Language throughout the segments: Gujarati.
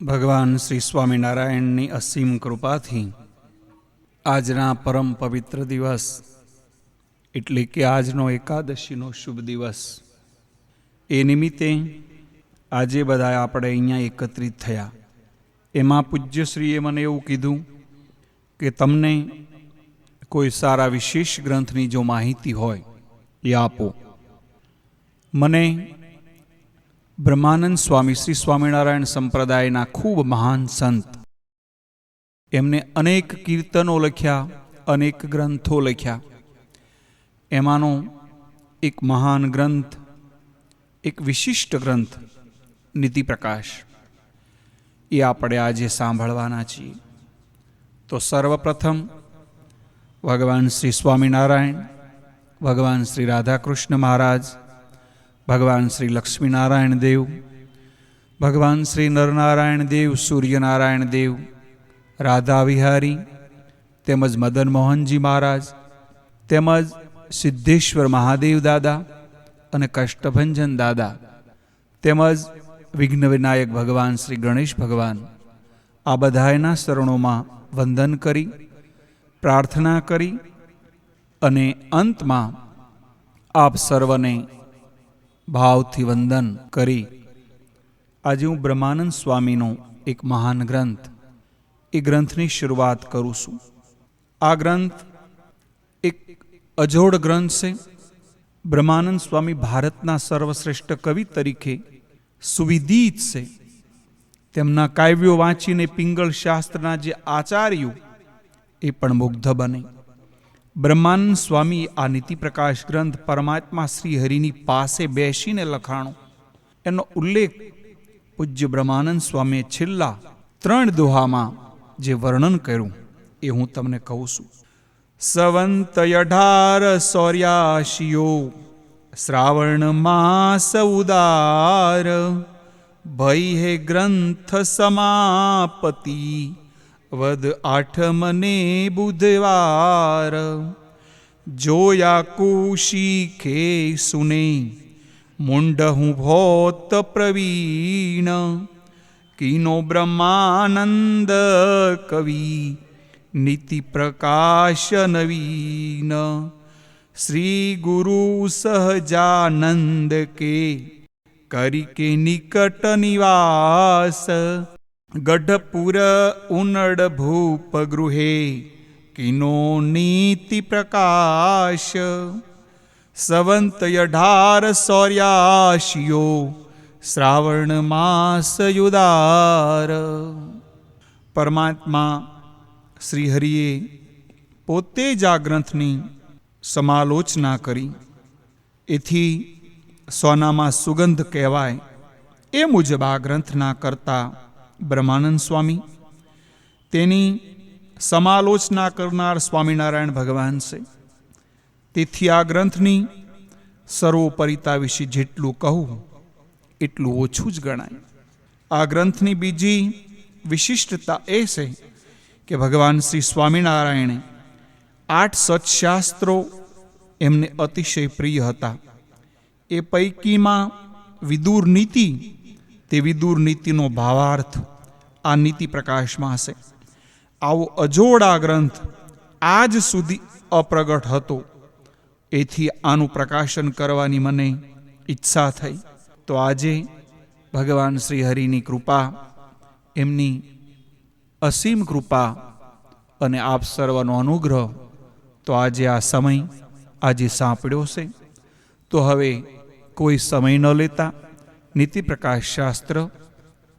ભગવાન શ્રી સ્વામિનારાયણની અસીમ કૃપાથી આજના પરમ પવિત્ર દિવસ, એટલે કે આજનો એકાદશીનો શુભ દિવસ, એ નિમિત્તે આજે બધા આપણે અહીંયા એકત્રિત થયા. એમાં પૂજ્યશ્રીએ મને એવું કીધું કે તમને કોઈ સારા વિશેષ ગ્રંથની જો માહિતી હોય, એ આપો. મને બ્રહ્માનંદ સ્વામી શ્રી સ્વામિનારાયણ સંપ્રદાયના ખૂબ મહાન સંત. એમને અનેક કીર્તનો લખ્યા, અનેક ગ્રંથો લખ્યા. એમાંનો એક મહાન ગ્રંથ, એક વિશિષ્ટ ગ્રંથ, નીતિપ્રકાશ. એ આપણે આજે સાંભળવાના છીએ. તો સર્વપ્રથમ ભગવાન શ્રી સ્વામિનારાયણ, ભગવાન શ્રી રાધાકૃષ્ણ મહારાજ ભગવાન શ્રી લક્ષ્મીનારાયણ દેવ, ભગવાન શ્રી નરનારાયણ દેવ, સૂર્યનારાયણ દેવ, રાધા વિહારી, તેમજ મદન મોહનજી મહારાજ, તેમજ સિદ્ધેશ્વર મહાદેવ દાદા અને કષ્ટભંજન દાદા, તેમજ વિઘ્ન વિનાયક ભગવાન શ્રી ગણેશ ભગવાન, આ બધાયના શરણોમાં વંદન કરી, પ્રાર્થના કરી અને અંતમાં આપ સર્વને ભાવથી વંદન કરી. આજે હું બ્રહ્માનંદ સ્વામીનો એક મહાન ગ્રંથ, એ ગ્રંથની શરૂઆત કરું છું. આ ગ્રંથ એક અજોડ ગ્રંથ છે. બ્રહ્માનંદ સ્વામી ભારતના સર્વશ્રેષ્ઠ કવિ તરીકે સુવિદિત છે. તેમના કાવ્યો વાંચીને પિંગળ શાસ્ત્રના જે આચાર્યો, એ પણ મુગ્ધ બને. બ્રહ્માનંદ સ્વામી આ નીતિપ્રકાશ ગ્રંથ પરમાત્મા શ્રી હરિની પાસે બેસીને લખાણો. એનો ઉલ્લેખ પૂજ્ય બ્રહ્માનંદ સ્વામીએ છેલ્લા ત્રણ દોહામાં જે વર્ણન કર્યું એ હું તમને કહું છું. સવંત અઢાર સૌર્યાશિયો, શ્રાવણ માસ ઉદાર, ભય હે ગ્રંથ સમાપતિ વદ આઠમને બુધવાર. જોયા કુશી ખે સુને મુંડ હું ભોત પ્રવીણ. કિનો બ્રહ્માનંદ કવિ, નીતિ પ્રકાશ નવીન શ્રી ગુરુ સહજાનંદ કે, કરી કે નિકટ નિવાસ. ગઢપુર ઉનડ ભૂપ ગૃહે કિનો નીતિ પ્રકાશ સવંત અઢાર સૌર્યાશિયો શ્રાવણ માસ યુદાર પરમાત્મા શ્રીહરિએ પોતે જ આ ગ્રંથની સમાલોચના કરી. એથી સોનામાં સુગંધ કહેવાય એ મુજબ આ ગ્રંથના કરતા બ્રહ્માનંદ સ્વામી, તેની સમાલોચના કરનાર સ્વામિનારાયણ ભગવાન છે. તેથી આ ગ્રંથની સર્વોપરિતા વિશે જેટલું કહું એટલું ઓછું જ ગણાય. આ ગ્રંથની બીજી વિશિષ્ટતા એ છે કે ભગવાન શ્રી સ્વામિનારાયણે આઠ સત્શાસ્ત્રો એમને અતિશય પ્રિય હતા. એ પૈકીમાં વિદુર નીતિ તે દુર્નીતિનો નીતિનો ભાવાર્થ આ નીતિ પ્રકાશમાં હશે. આવો અજોડા ગ્રંથ આજ સુધી અપ્રગટ હતો. એથી આનું પ્રકાશન કરવાની મને ઈચ્છા થઈ. તો આજે ભગવાન શ્રી હરિની કૃપા, એમની અસીમ કૃપા અને આપ સર્વનો અનુગ્રહ તો આજે આ સમય આજે સાંપડ્યો છે. તો હવે કોઈ સમય ન લેતા નીતિ પ્રકાશ શાસ્ત્ર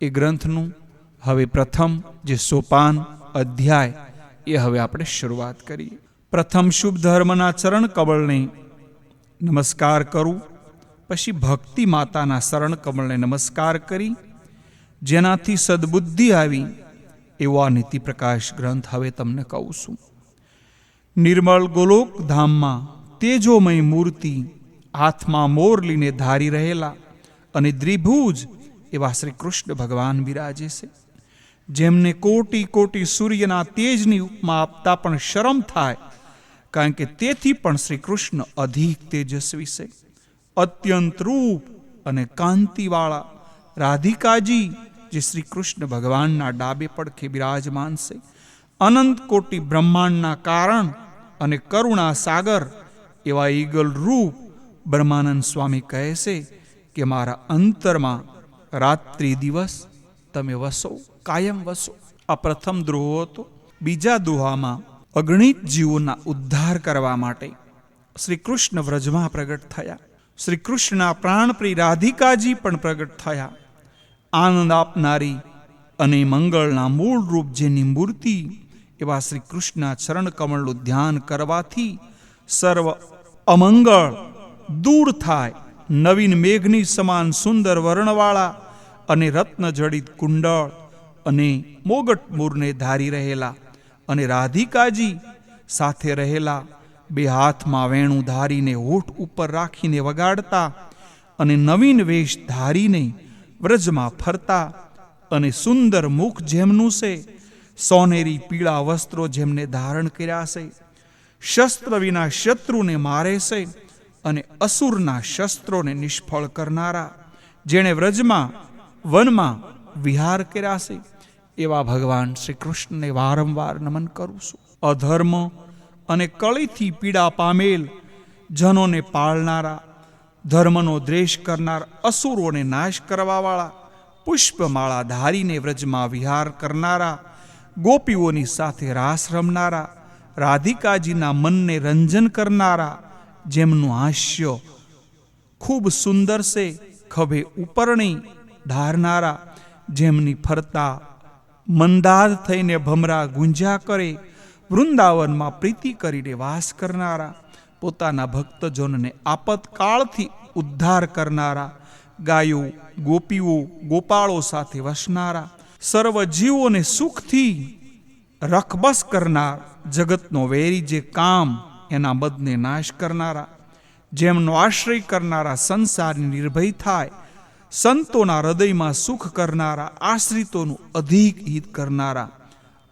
એ ગ્રંથનું હવે પ્રથમ જે સોપાન અધ્યાય એ હવે આપણે શરૂઆત કરીએ. પ્રથમ શુભ ધર્મના ચરણ કમળને નમસ્કાર કરું, પછી ભક્તિ માતાના શરણ કમળને નમસ્કાર કરી, જેનાથી સદબુદ્ધિ આવી એવો આ નીતિ પ્રકાશ ગ્રંથ હવે તમને કહું છું. નિર્મળ ગોલોક ધામમાં તેજોમય મૂર્તિ હાથમાં મોરલીને ધારી રહેલા અને દ્વિભુજ એવા શ્રી કૃષ્ણ ભગવાન બિરાજે છે. જેમને કોટી કોટી સૂર્યના તેજની ઉપમા આપતા પણ શરમ થાય, કારણ કે તેથી પણ શ્રી કૃષ્ણ અધિક તેજસ્વી છે. અત્યંત રૂપ અને કાંતિવાળા રાધિકાજી, જે શ્રી કૃષ્ણ ભગવાનના ડાબે પડખે બિરાજમાન છે. અનંત કોટી બ્રહ્માંડના કારણ અને કરુણા સાગર એવા ઈગલ રૂપ બ્રહ્માનંદ સ્વામી કહે છે કે મારા અંતરમાં રાત્રિ દિવસ તમે વસો, કાયમ વસો. આ પ્રથમ દ્રોહ હતો. બીજા દુહામાં અગણિત જીવોના ઉદ્ધાર કરવા માટે શ્રી કૃષ્ણ વ્રજમાં પ્રગટ થયા. શ્રી કૃષ્ણના પ્રાણપ્રિય રાધિકાજી પણ પ્રગટ થયા. આનંદ આપનારી અને મંગળના મૂળ રૂપ જેની મૂર્તિ એવા શ્રી કૃષ્ણના ચરણ કમળનું ધ્યાન કરવાથી સર્વ અમંગળ દૂર થાય. નવીન મેઘની સમાન સુંદર વર્ણવાળા અને રત્નજડિત કુંડળ અને મોગટ મૂરને ધારી રહેલા અને રાધિકાજી સાથે રહેલા બે હાથમાં વેણું ધારીને હોઠ ઉપર રાખીને વગાડતા અને નવીન વેશ ધારીને વ્રજમાં ફરતા અને સુંદર મુખ જેમનું છે, સોનેરી પીળા વસ્ત્રો જેમને ધારણ કર્યા છે, શસ્ત્ર વિના શત્રુને મારે છે અને અસુરના શસ્ત્રોને નિષ્ફળ કરનારા, જેણે વ્રજમાં, વનમાં વિહાર કર્યા છે, એવા ભગવાન શ્રી કૃષ્ણને વારંવાર નમન કરું છું. અધર્મ અને કળીથી પીડા પામેલ, જનોને પાળનારા, ધર્મનો દ્વેષ કરનાર અસુરોને નાશ કરવાવાળા, પુષ્પમાળા ધારીને વ્રજમાં વિહાર કરનારા, ગોપીઓની સાથે રાસ રમનારા, રાધિકાજીના મનને રંજન કરનારા જેમનું હાસ્ય ખૂબ સુંદર છે, ખભે ઉપરણી ધારનારા જેમની ફરતા મંદાર થઈને ભમરા ગુંજ્યા કરે, વૃંદાવનમાં પ્રીતિ કરીને વાસ કરનારા, પોતાના ભક્તજનને આપતકાળથી ઉદ્ધાર કરનારા, ગાયો, ગોપીઓ, ગોપાળો સાથે વસનારા, સર્વ જીવોને સુખથી રખબસ કરનાર જગતનો વેરી જે કામ એના મદને નાશ કરનારા, જેમનો આશ્રય કરનારા સંસારની નિર્ભય થાય, સંતોના હૃદયમાં સુખ કરનારા, આશ્રિતોનું અધિક હિત કરનારા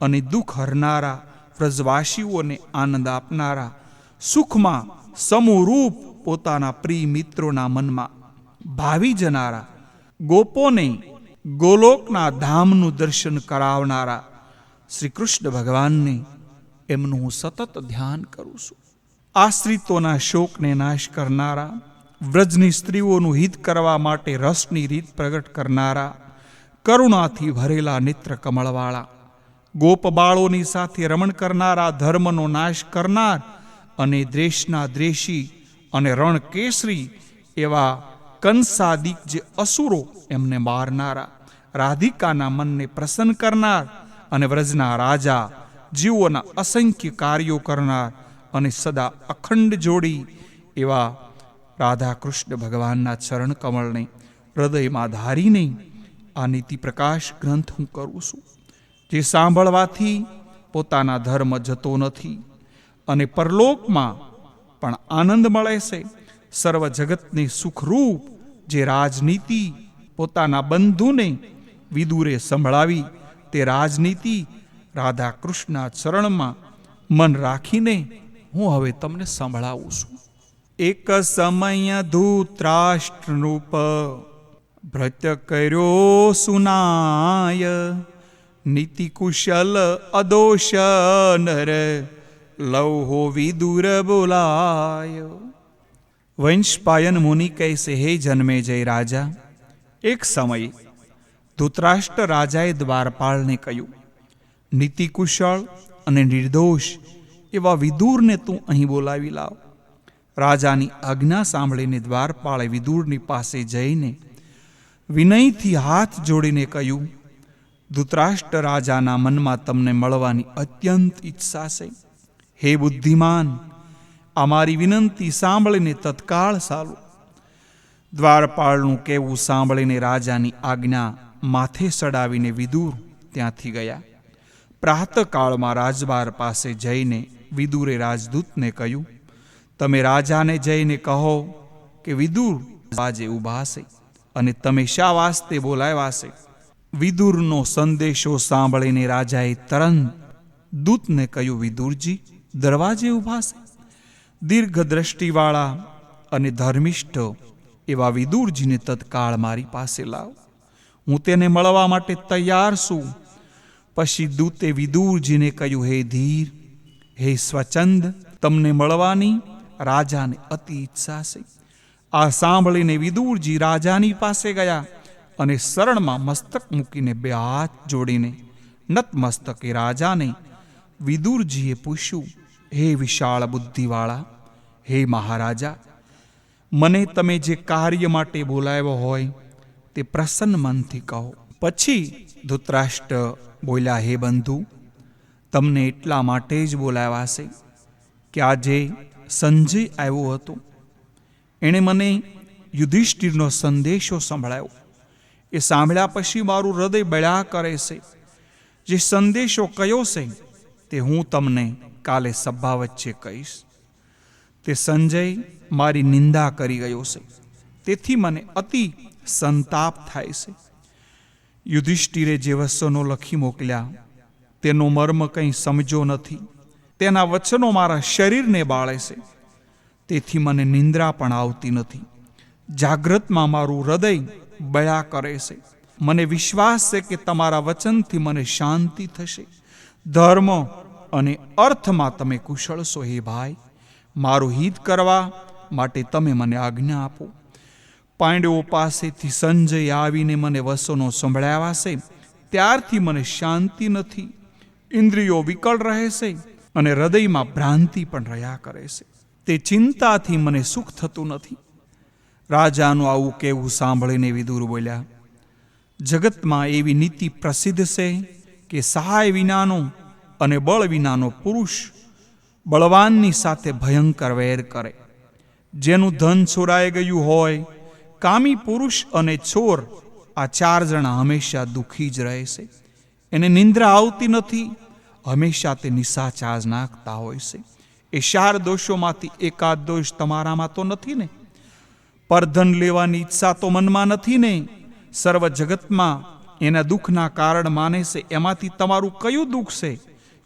અને દુઃખ હરનારા, વ્રજવાસીઓને આનંદ આપનારા, સુખમાં સમૂહરૂપ પોતાના પ્રિય મિત્રોના મનમાં ભાવી જનારા, ગોપોને ગોલોકના ધામનું દર્શન કરાવનારા શ્રી કૃષ્ણ ભગવાનને એમનું હું સતત ધ્યાન કરું છું. આશ્રિતોના શોકને નાશ કરનારા, વ્રજની સ્ત્રીઓનું હિત કરવા માટે રસની રીત પ્રગટ કરનારા, કરુણાથી ભરેલા નેત્ર કમળવાળા, ગોપબાળોની સાથે રમણ કરનારા ધર્મનો નાશ કરનાર અને દ્રેશના દ્રેશી અને રણ કેસરી એવા કંસાદિક જે અસુરો એમને મારનારા, રાધિકાના મનને પ્રસન્ન કરનાર અને વ્રજના રાજા જીવોના અસંખ્ય કાર્યો કરનાર અને સદા અખંડ જોડી એવા રાધા કૃષ્ણ ભગવાનના ચરણ કમળને, હૃદયમાં ધારીને આ નીતિ પ્રકાશ ગ્રંથ હું કરું છું. જે સાંભળવાથી પોતાના ધર્મ જતો નથી અને પરલોકમાં પણ આનંદ મળે છે. સર્વ જગતને સુખરૂપ જે રાજનીતિ પોતાના બંધુને વિદુરે સંભળાવી તે રાજનીતિ રાધા કૃષ્ણના ચરણમાં મન રાખીને હું હવે તમને સંભળાવું છું. એક સમય ધૂત્રાષ્ટ્રરૂપ ભ્રત કર્યો સુનાય નીતિ કુશલ અદોષ નર લૌહો વિદુર બોલાય. વંશપાયન મુનિ કહેશે, હે જન્મે જય રાજા. એક સમયે ધૂતરાષ્ટ્ર રાજાએ દ્વારપાળને કહ્યું, નીતિકુશળ અને નિર્દોષ એવા વિદુરને તું અહીં બોલાવી લાવ. રાજાની આજ્ઞા સાંભળીને દ્વારપાળે વિદુરની પાસે જઈને વિનયથી હાથ જોડીને કહ્યું, ધૃતરાષ્ટ્ર રાજાના મનમાં તમને મળવાની અત્યંત ઈચ્છા છે. હે બુદ્ધિમાન અમારી વિનંતી સાંભળીને તત્કાળ સાલું દ્વારપાળનું કહેવું સાંભળીને રાજાની આજ્ઞા માથે સડાવીને વિદુર ત્યાંથી ગયા. પ્રાતકાળમાં રાજબાર પાસે જઈને વિદુરે રાજદૂતને કહ્યું, તમે રાજાને જઈને કહો કે વિદુર આજે ઊભા છે અને તમે શા વાસ્તે બોલાવ્યા છે વિદુરનો સંદેશો સાંભળીને રાજાએ તરંત દૂતને કહ્યું, વિદુરજી, દરવાજે ઊભા છે દીર્ઘ દ્રષ્ટિવાળા અને ધર્મિષ્ઠ એવા વિદુરજીને તત્કાળ મારી પાસે લાવ. હું તેને મળવા માટે તૈયાર છું. પછી દૂતે વિદુરજીને કહ્યું, હે ધીર હે સ્વચંદ, તમને મળવાની રાજાને અતિ ઈચ્છા છે. આ સાંભળીને વિદુરજી રાજાની પાસે ગયા અને શરણમાં મસ્તક મૂકીને બે હાથ જોડીને નતમસ્તકે રાજાને વિદુરજીએ પૂછ્યું, હે વિશાળ બુદ્ધિવાળા, હે મહારાજા, મને તમે જે કાર્ય માટે બોલાવ્યો હોય તે પ્રસન્ન મનથી કહો. પછી ધૃતરાષ્ટ્ર બોલ્યા, હે બંધુ તમને એટલા માટે જ બોલાવ્યા છે કે આજે સંજય આવ્યો હતો. એણે મને યુધિષ્ઠિરનો સંદેશો સંભળાયો. એ સાંભળ્યા પછી મારું હૃદય બળ્યા કરે છે. જે સંદેશો કયો છે તે હું તમને કાલે સભા વચ્ચે કહીશ. તે સંજય મારી નિંદા કરી ગયો છે. તેથી મને અતિ સંતાપ થાય છે. યુધિષ્ઠિરે જે વસ્તુનો લખી મોકલ્યા તેનો મર્મ કંઈ સમજો નથી. તેના વચનો મારા શરીરને બાળે છે. તેથી મને નિંદ્રા પણ આવતી નથી. જાગ્રતમાં મારું હૃદય બયા કરે છે. મને વિશ્વાસ છે કે તમારા વચનથી મને શાંતિ થશે. ધર્મ અને અર્થમાં તમે કુશળ છો, હે ભાઈ. મારું હિત કરવા માટે તમે મને આજ્ઞા આપો. પાંડવો પાસેથી સંજય આવીને મને વસનો સંભળાવાશે ત્યારથી મને શાંતિ નથી. ઇન્દ્રિયો વિકળ રહે છે અને હૃદયમાં ભ્રાંતિ પણ રહ્યા કરે છે. તે ચિંતાથી મને સુખ થતું નથી. રાજાનું આવું કહેવું સાંભળીને વિદુર બોલ્યા, જગતમાં એવી નીતિ પ્રસિદ્ધ છે કે સહાય વિનાનો અને બળ વિનાનો પુરુષ બળવાનની સાથે ભયંકર વેર કરે. જેનું ધન છોડાઈ ગયું હોય, કામી પુરુષ અને ચોર આ ચાર જણા હંમેશા દુઃખી જ રહે છે. એને નિંદ્રા આવતી નથી હંમેશા તે નિશાચાર નાખતા હોય છે. એ ચાર દોષોમાંથી એકાદ દોષ તમારામાં તો નથી ને? પરધન લેવાની ઈચ્છા તો મનમાં નથી ને? સર્વ જગતમાં એના દુઃખના કારણ માને છે. એમાંથી તમારું કયું દુઃખ છે?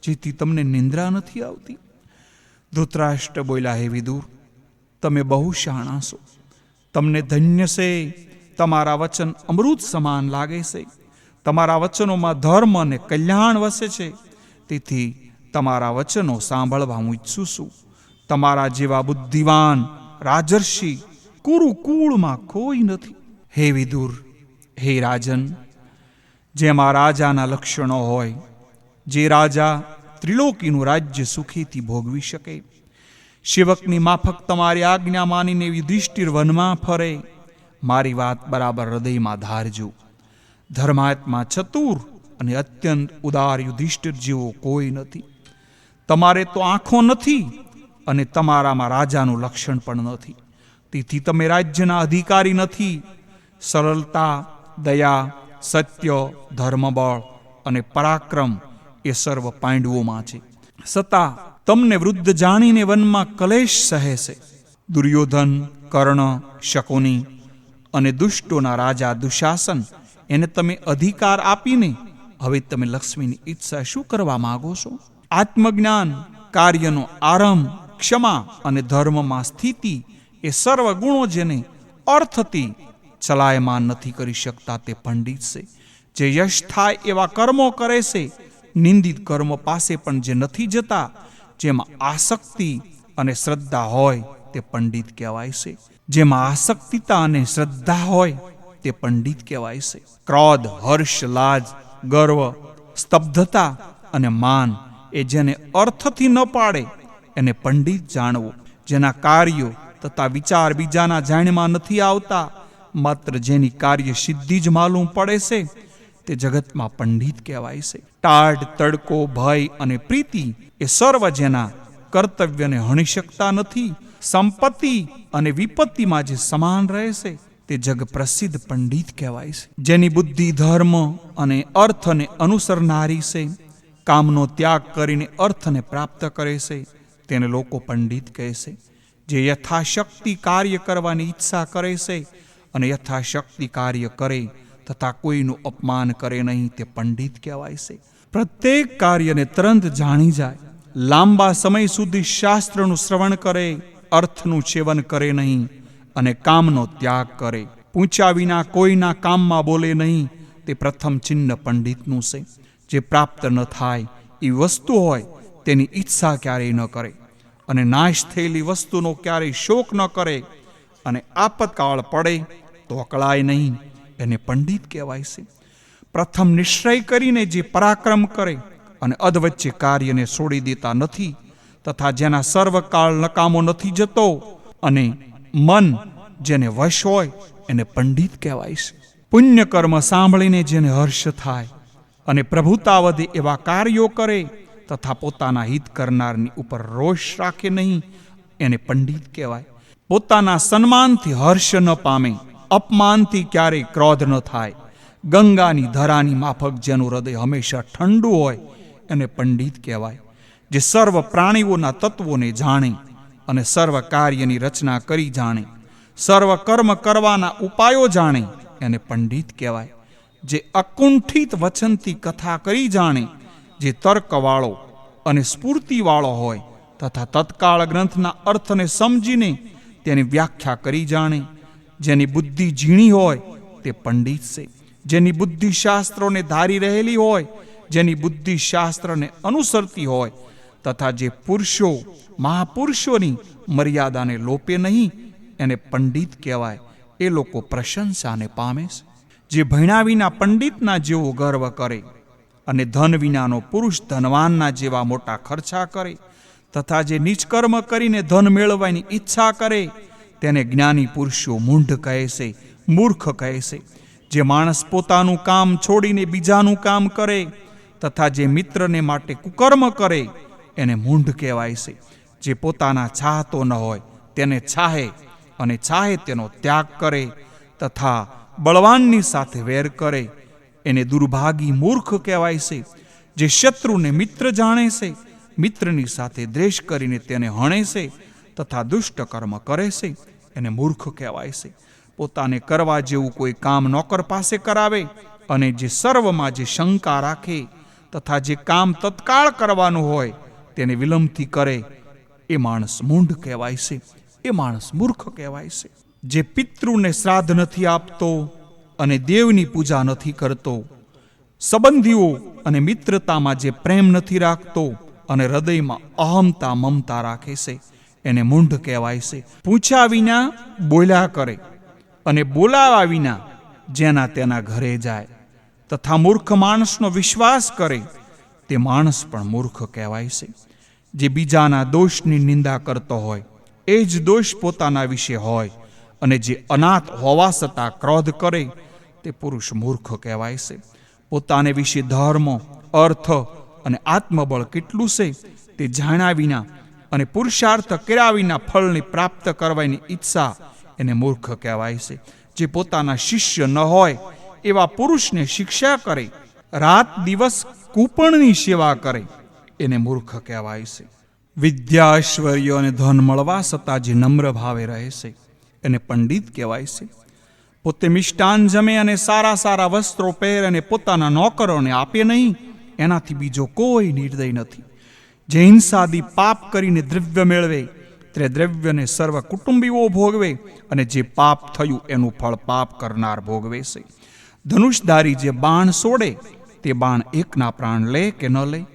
જેથી તમને નિંદ્રા નથી આવતી? ધૃતરાષ્ટ્ર બોલ્યા, હે વિદુર, તમે બહુ શાણા છો. તમને ધન્ય છે. તમારા વચન અમૃત સમાન લાગે છે. તમારા વચનોમાં ધર્મ અને કલ્યાણ વસે છે. તેથી તમારા વચનો સાંભળવા હું ઈચ્છું છું. તમારા જેવા બુદ્ધિવાન, રાજર્ષિ કુરુકુળમાં કોઈ નથી. હે વિદુર, હે રાજન, જેમાં રાજાના લક્ષણો હોય, જે રાજા ત્રિલોકીનું રાજ્ય સુખીથી ભોગવી શકે. શિવકની માફક તમારી આજ્ઞા માનીને યુધિષ્ઠિર વનમાં ફરે. મારી વાત બરાબર હૃદયમાં ધારજો. ધર્માત્મા ચતુર અને અત્યંત ઉદાર યુધિષ્ઠિર જેવો કોઈ નથી. તમારે તો આંખો નથી અને તમારામાં રાજાનું લક્ષણ પણ નથી. તેથી તમે રાજ્યના અધિકારી નથી. સરળતા, દયા, સત્ય, ધર્મબળ અને પરાક્રમ એ સર્વ પાંડવોમાં છે. સતા તમને વૃદ્ધ જાણીને વનમાં કલેશ સહેશે. દુર્યોધન, કર્ણ, શકુની અને દુષ્ટોના રાજા, દુશાસન એને તમે અધિકાર આપીને હવે તમે લક્ષ્મીની ઈચ્છા શું કરવા માંગો છો? આત્મજ્ઞાન, કાર્યનો આરંભ, ક્ષમા અને ધર્મમાં સ્થિતિ એ સર્વ ગુણો જેને અર્થથી ચલાયમાન નથી કરી શકતા તે પંડિત છે. જે યશ થાય એવા કર્મો કરે છે, નિંદિત કર્મ પાસે પણ જે નથી જતા, જેમાં આસક્તિ અને શ્રદ્ધા હોય તે પંડિત કહેવાય છે. જેમાં આસક્તિતા અને શ્રદ્ધા હોય તે પંડિત કહેવાય છે. ક્રોધ, હર્ષ, લાજ ગર્વ, સ્તબ્ધતા અને માન એ જેને અર્થથી ન પાડે, એને પંડિત જાણવો. જેના કાર્યો તથા વિચાર બીજાના જાણમાં નથી આવતા, માત્ર જેની કાર્ય સિદ્ધિ જ માલુમ પડે છે, તે જગતમાં પંડિત કહેવાય છે. ટાઢ, તડકો, ભય અને પ્રીતિ એ સર્વ જેના કર્તવ્યને હણી શકતા નથી. સંપત્તિ અને વિપત્તિમાં જે સમાન રહે છે તે જગ પ્રસિદ્ધ પંડિત કહેવાય છે, જેની બુદ્ધિ, ધર્મ અને અર્થને અનુસરનારી છે, કામનો ત્યાગ કરીને અર્થને પ્રાપ્ત કરે છે, તેને લોકો પંડિત કહે છે, જે યથાશક્તિ કાર્ય કરવાની ઈચ્છા કરે છે અને યથાશક્તિ કાર્ય કરે તથા કોઈનું અપમાન કરે નહીં, તે પંડિત કહેવાય છે. પ્રત્યેક કાર્યને તરંત જાણી જાય, લાંબા સમય સુધી શાસ્ત્રનું શ્રવણ કરે, અર્થનું સેવન કરે નહીં અને કામનો ત્યાગ કરે. પૂછ્યા વિના કોઈના કામમાં બોલે નહીં. તે પ્રથમ ચિહ્ન પંડિતનું છે. જે પ્રાપ્ત ન થાય એ વસ્તુ હોય, તેની ઈચ્છા ક્યારેય ન કરે. અને નાશ થયેલી વસ્તુનો ક્યારેય શોક ન કરે. અને આપતકાળ પડે, તો અકળાય નહીં. એને પંડિત કહેવાય છે. પ્રથમ નિશ્ચય કરીને જે પરાક્રમ કરે અને અધવચ્ચે કાર્યને છોડી દેતા નથી, તથા જેના સર્વકાળ નકામો નથી જતો, અને મન જેને વશ હોય એને પંડિત કહેવાય છે. પુણ્ય કર્મ સાંભળીને જેને હર્ષ થાય અને પ્રભુતા વધે એવા કાર્યો કરે તથા પોતાના હિત કરનારની ઉપર રોષ રાખે નહીં, એને પંડિત કહેવાય. પોતાના સન્માનથી હર્ષ ન પામે, અપમાનથી ક્યારેય ક્રોધ ન થાય. ગંગાની ધરાની માફક જેનું હૃદય હંમેશા ઠંડુ હોય, એને પંડિત કહેવાય, જે સર્વ પ્રાણીઓના તત્વોને જાણે. અને સર્વ કાર્યની રચના કરી જાણે. સર્વ કર્મ કરવાના ઉપાયો જાણે, એને પંડિત કહેવાય. જે અકુંઠિત વચનથી કથા કરી જાણે, જે તર્કવાળો અને સ્ફૂર્તિવાળો હોય તથા તત્કાળ ગ્રંથના અર્થને સમજીને તેની વ્યાખ્યા કરી જાણે. જેની બુદ્ધિ ઝીણી હોય, તે પંડિત છે. જેની બુદ્ધિ શાસ્ત્રોને ધારી રહેલી હોય, જેની બુદ્ધિ શાસ્ત્રને અનુસરતી હોય તથા જે પુરુષો મહાપુરુષોની મર્યાદાને લોપે નહીં, એને પંડિત કહેવાય. એ લોકો પ્રશંસાને પામે છે. જે ભણ્યા વિના પંડિતના જેવો ગર્વ કરે અને ધન વિનાનો પુરુષ ધનવાનના જેવા મોટા ખર્ચા કરે તથા જે નિષ્કર્મ કરીને ધન મેળવવાની ઈચ્છા કરે, તેને જ્ઞાની પુરુષો મૂંઢ કહે છે, મૂર્ખ કહે છે. જે માણસ પોતાનું કામ છોડીને બીજાનું કામ કરે તથા જે મિત્રને માટે કુકર્મ કરે એને મૂંઢ કહેવાય છે. જે પોતાના ચાહતો ન હોય, તેને ચાહે અને ચાહે તેનો ત્યાગ કરે તથા બળવાનની સાથે વેર કરે. એને દુર્ભાગી મૂર્ખ કહેવાય છે. જે શત્રુને મિત્ર જાણે છે, મિત્રની સાથે દ્વેષ કરીને તેને હણે છે તથા દુષ્ટ કર્મ કરે છે, એને મૂર્ખ કહેવાય છે. પોતાને કરવા જેવું કોઈ કામ નોકર પાસે કરાવે અને જે સર્વમાં જે શંકા રાખે તથા જે કામ તત્કાળ કરવાનું હોય તેને વિલંબથી કરે. એ માણસ મૂંઢ કહેવાય છે. એ માણસ મૂર્ખ કહેવાય છે. જે પિતૃને શ્રાદ્ધ નથી આપતો અને દેવની પૂજા નથી કરતો, સંબંધીઓ અને મિત્રતામાં જે પ્રેમ નથી રાખતો અને હૃદયમાં અહમતા મમતા રાખે છે, એને મૂંઢ કહેવાય છે. પૂછ્યા વિના બોલ્યા કરે અને બોલાવા વિના જેના તેના ઘરે જાય. તથા મૂર્ખ માણસનો વિશ્વાસ કરે, તે માણસ પણ મૂર્ખ કહેવાય છે. જે બીજાના દોષની નિંદા કરતો હોય, એ જ દોષ પોતાના વિશે હોય અને જે અનાથ હોવા છતાં ક્રોધ કરે, તે પુરુષ મૂર્ખ કહેવાય છે. પોતાને વિશે ધર્મ, અર્થ અને આત્મબળ કેટલું છે, તે જાણ્યા વિના અને પુરુષાર્થ કર્યા વિના ફળને પ્રાપ્ત કરવાની ઈચ્છા એને મૂર્ખ કહેવાય છે. જે પોતાના શિષ્ય ન હોય, એવા પુરુષને શિક્ષા કરે, રાત દિવસ કૂપણની સેવા કરે એને મૂર્ખ કહેવાય છે. વિદ્યા ઐશ્વર્ય અને ધન મળવા છતાં જે નમ્ર ભાવે રહે છે. એને પંડિત કહેવાય છે. પોતે મિષ્ટાન જમે અને સારા સારા વસ્ત્રો પહેર અને પોતાના નોકરોને આપે નહીં, એનાથી બીજો કોઈ નિર્દય નથી. જે હિંસાદી પાપ કરીને દ્રવ્ય મેળવે તે દ્રવ્યને સર્વ કુટુંબીઓ ભોગવે અને જે પાપ થયું એનું ફળ પાપ કરનાર ભોગવે છે. ધનુષધારી જે બાણ સોડે, તે બાણ એકના પ્રાણ લે કે ન લે?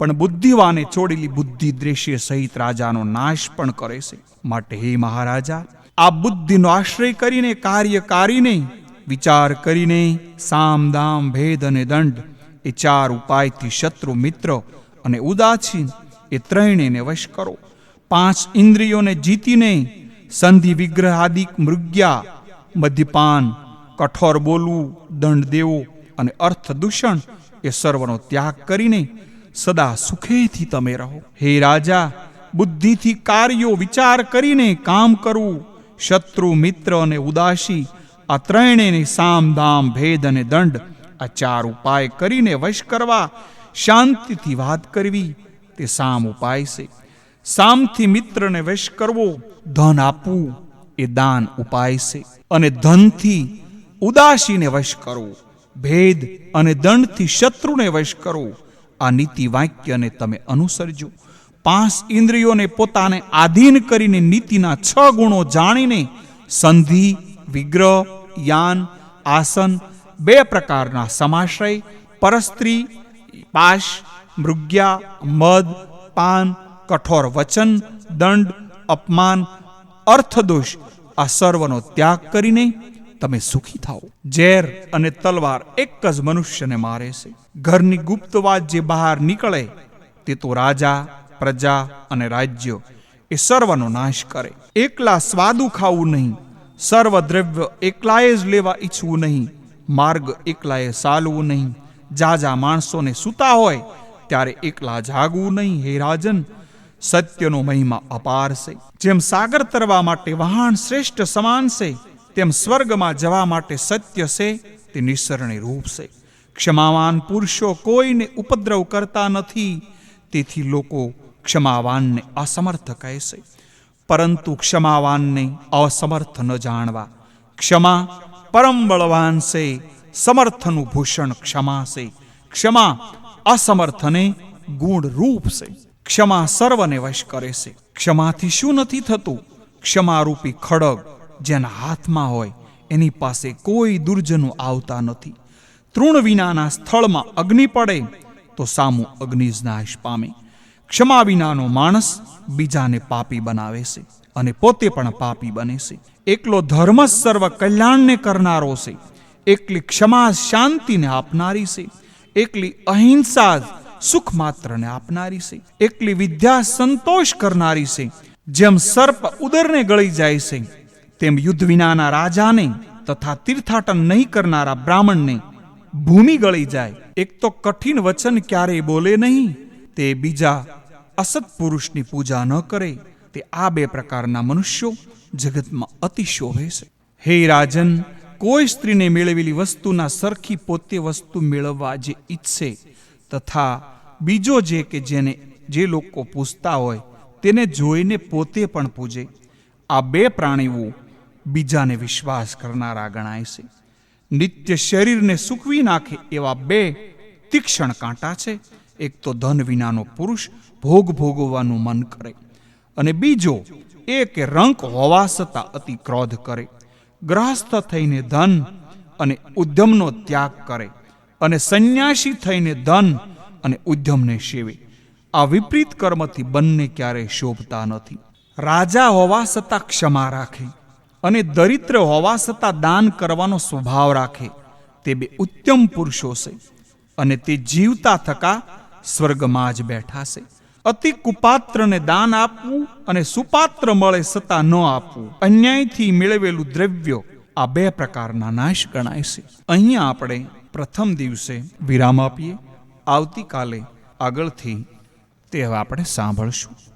પણ બુદ્ધિવાને છોડેલી બુદ્ધિ દ્રશ્ય સહિત રાજાનો નાશ પણ કરે છે. માટે હે મહારાજા, આ બુદ્ધિનો આશ્રય કરીને કાર્ય કરીને, વિચાર કરીને સામ દામ ભેદ અને દંડ, એ ચાર ઉપાયથી શત્રુ મિત્ર અને ઉદાસીન, એ ત્રણેયને વશ કરો. પાંચ ઇન્દ્રિયોને જીતીને સંધિ વિગ્રહ આદિક મૃગ્યા, મદ્યપાન, કઠોર બોલવું, દંડ દેવો અને અર્થ દૂષણ એ સર્વનો ત્યાગ કરીને સદા સુખેથી તમે રહો. હે રાજા, બુદ્ધિથી કાર્યો વિચાર કરીને કામ કરવું. શત્રુ મિત્ર અને ઉદાસી, આ ત્રણેયને સામધામ ભેદ અને દંડ, આ ચાર ઉપાય કરીને વશ કરવા, શાંતિથી વાત કરવી, તે સામ ઉપાય છે. સામથી મિત્રને વશ કરવો, ધન આપવું, એ દાન ઉપાય છે. અને ધનથી ઉદાસીને વશ કરવું, ભેદ અને દંડથી શત્રુને વશ કરવું આ નીતિ વાક્યને તમે અનુસરજો. પાંચ ઇન્દ્રિયોને પોતાને આધીન કરીને નીતિના છ ગુણો જાણીને સંધિ, વિગ્રહ, યાન, આસન બે પ્રકારના સમાશ્રય, પરસ્ત્રી, પાશ, મૃગ્યા, મદ, પાન, કઠોર વચન, દંડ, અપમાન, અર્થદોષ આ સર્વનો ત્યાગ કરીને તમે સુખી થાઓ. ઝેર અને તલવાર એક જ મનુષ્યને મારે છે. ઘરની ગુપ્ત વાત જે બહાર નીકળે, તે તો રાજા, પ્રજા અને રાજ્યો એ સર્વનો નાશ કરે. એકલા સ્વાદુ ખાવું નહીં સર્વ દ્રવ્ય એકલાએ જ લેવા ઈચ્છવું નહીં, માર્ગ એકલાએ ચાલવું નહીં. જાજા માણસોને સૂતા હોય, ત્યારે એકલા જાગવું નહીં, હે રાજન. સત્યનો મહિમા અપાર છે. જેમ સાગર તરવા માટે વહાણ શ્રેષ્ઠ સમાન છે તેમ સ્વર્ગમાં જવા માટે સત્ય છે, તે નિસરણી રૂપ છે. ક્ષમાવાન પુરુષો કોઈને ઉપદ્રવ કરતા નથી, તેથી લોકો ક્ષમાવાનને અસમર્થ કહે છે. પરંતુ ક્ષમાવાનને અસમર્થ ન જાણવા. ક્ષમા પરમ બળવાન છે, સમર્થનું ભૂષણ ક્ષમા છે. ક્ષમા અસમર્થને ગુણ રૂપ છે. ક્ષમા સર્વને વશ કરે છે. ક્ષમાથી શું નથી થતું? ક્ષમારૂપી ખડગ જેના હાથમાં હોય, એની પાસે કોઈ દુર્જનો આવતા નથી. તૃણ વિનાના સ્થળમાં અગ્નિ પડે, તો સામું અગ્નિ જ નાશ પામે. ક્ષમા વિનાનો માણસ બીજાને પાપી બનાવે છે અને પોતે પણ પાપી બને છે. એકલો ધર્મ સર્વ કલ્યાણને કરનારો છે. એકલી ક્ષમા શાંતિને આપનારી છે. એકલી અહિંસા સુખ માત્રને આપનારી છે. એકલી વિદ્યા સંતોષ કરનારી છે. જેમ સર્પ ઉદરને ગળી જાય છે તેમ યુદ્ધ વિનાના રાજાને તથા તીર્થાટન નહીં કરનારા બ્રાહ્મણને ભૂમિ ગળી જાય. એક તો કઠિન વચન ક્યારેય બોલે નહીં, તે બીજા અસત પુરુષની પૂજા ન કરે. તે આ બે પ્રકારના મનુષ્યો જગતમાં અતિ શોભે છે. હે રાજન, કોઈ સ્ત્રીને મેળવેલી વસ્તુના સરખી પોતે વસ્તુ મેળવવા જે ઈચ્છે તથા બીજો જે કે જેને જે લોકો પૂછતા હોય, તેને જોઈને પોતે પણ પૂજે. આ બે પ્રાણીઓ બીજાને વિશ્વાસ કરનારા ગણાય છે. નિત્ય શરીરને સૂકવી નાખે એવા બે તીક્ષણ કાંટા છે. એક તો ધન વિનાનો પુરુષ ભોગ ભોગવવાનું મન કરે અને બીજો એ કે રંક હોવા છતાં અતિ ક્રોધ કરે. ગ્રહસ્થ થઈને ધન અને ઉદ્યમનો ત્યાગ કરે અને સંન્યાસી થઈને ધન અને ઉદ્યમને સેવે. આ વિપરીત કર્મથી બંને ક્યારેય શોભતા નથી. રાજા હોવા છતાં ક્ષમા રાખે. અને દરિદ્ર હોવા છતાં દાન કરવાનો સ્વભાવ રાખે. તે બે ઉત્તમ પુરુષો છે અને તે જીવતા થકા સ્વર્ગમાં જ બેઠા છે. અતિ કુપાત્રને દાન આપવું અને સુપાત્ર મળે છતાં ન આપવું. અન્યાયથી મેળવેલું દ્રવ્યો આ બે પ્રકારના નાશ ગણાય છે. અહીંયા આપણે પ્રથમ દિવસે વિરામ આપીએ. આવતીકાલે આગળથી તે હવે આપણે સાંભળશું.